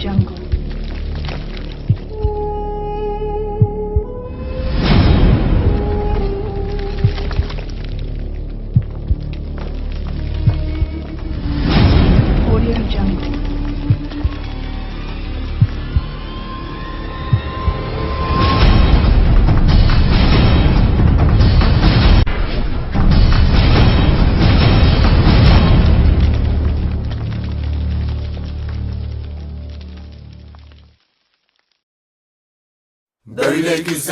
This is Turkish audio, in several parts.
Jungle.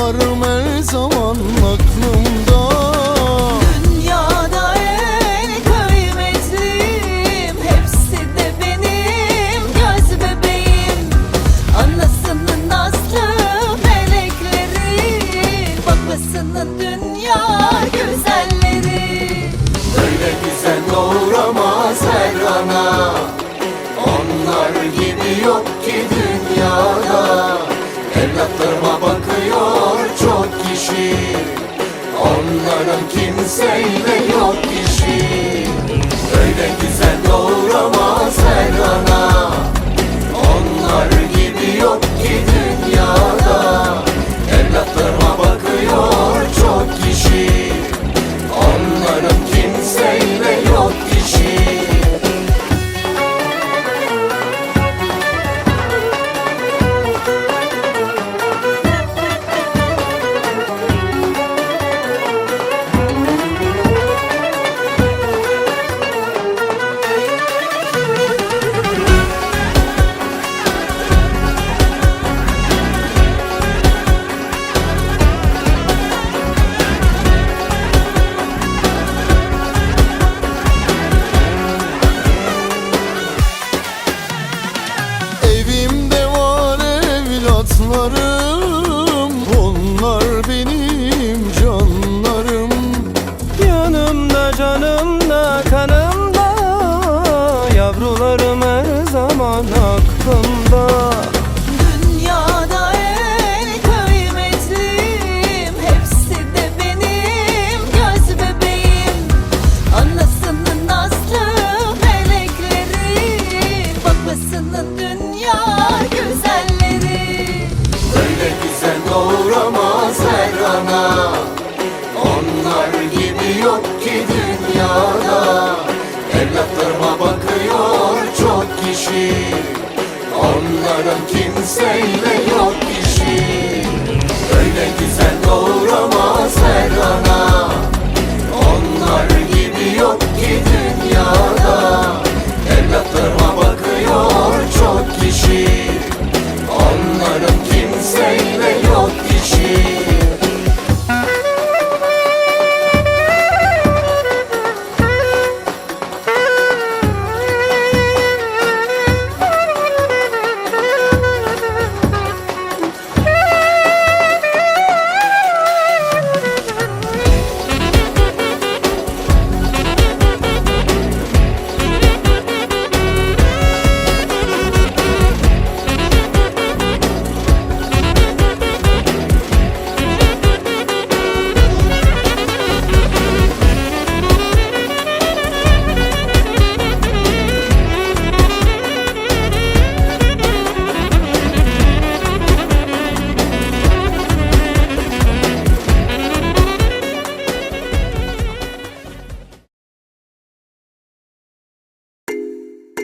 Yavrularım her zaman aklımda. Dünyada en kıymetliyim Hepsi de benim göz bebeğim. Anasının nazlı melekleri Babasının dünya güzelleri. Böyle güzel doğuramaz her ana. Onlar gibi yok ki dünyada. Evlatlarıma bakıyor kişi. Onların kimseyle yok işi Öyle güzel doğuramaz her ana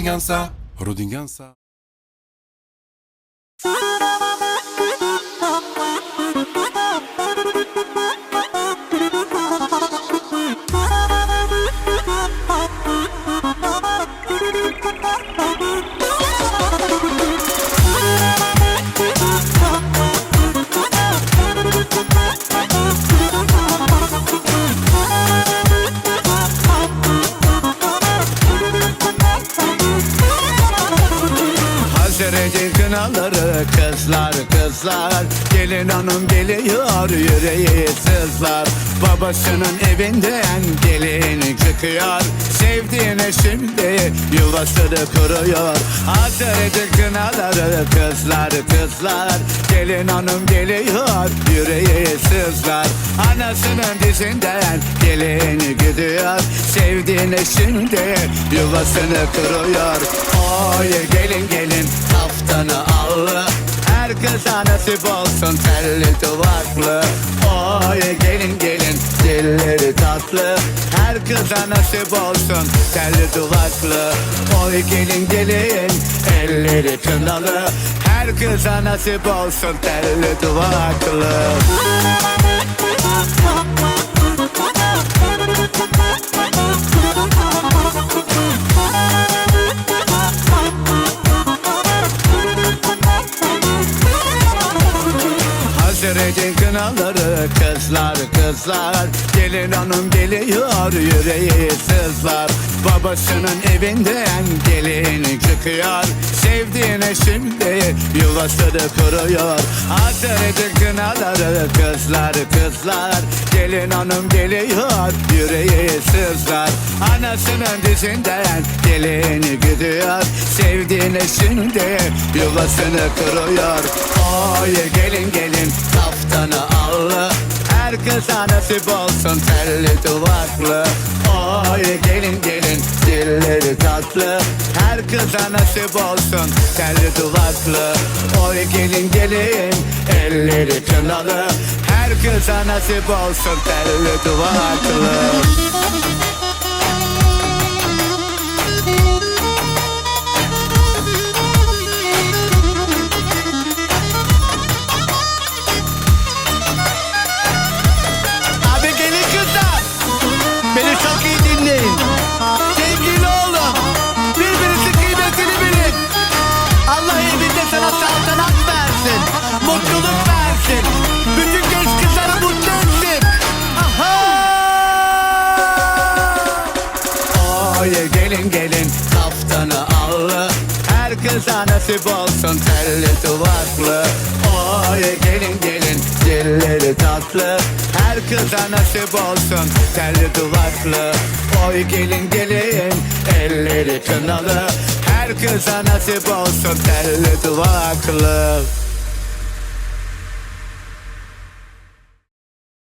Rodingansa, Rodingansa. Edin kınaları kızlar kızlar. Gelin hanım geliyor yüreği sızlar. Babasının evinden gelin çıkıyor. Sevdiğine şimdi yuvasını kuruyor. Hazır edin kınaları kızlar kızlar. Gelin hanım geliyor yüreği sızlar. Anasının dizinden gelin gidiyor. Sevdiğine şimdi yuvasını kuruyor. Oy gelin gelin kaftanı allı Her kıza nasip olsun telli duvaklı Oy gelin gelin dilleri tatlı. Her kıza nasip olsun telli duvaklı Oy gelin gelin elleri kınalı. Her kıza nasip olsun telli duvaklı edin kınaları kızlar kızlar. Gelin hanım geliyor yüreği sızlar. Babasının evinden gelin çıkıyor. Sevdiğine şimdi yuvasını kuruyor. Edin kınaları kızlar kızlar. Gelin hanım geliyor yüreği sızlar. Anasının dizinden gelin gidiyor. Sevdiğine şimdi yuvasını kuruyor. Oy gelin gelin kaftanı allı Her kıza nasip olsun telli duvaklı. Oy gelin gelin dilleri tatlı. Her kıza nasip olsun telli duvaklı. Oy gelin gelin elleri kınalı Her kıza nasip olsun telli duvaklı kıza nasip olsun telli duvaklı Oy gelin gelin dilleri tatlı. Her kıza nasip olsun telli duvaklı Oy gelin gelin elleri kınalı. Her kıza nasip olsun telli duvaklı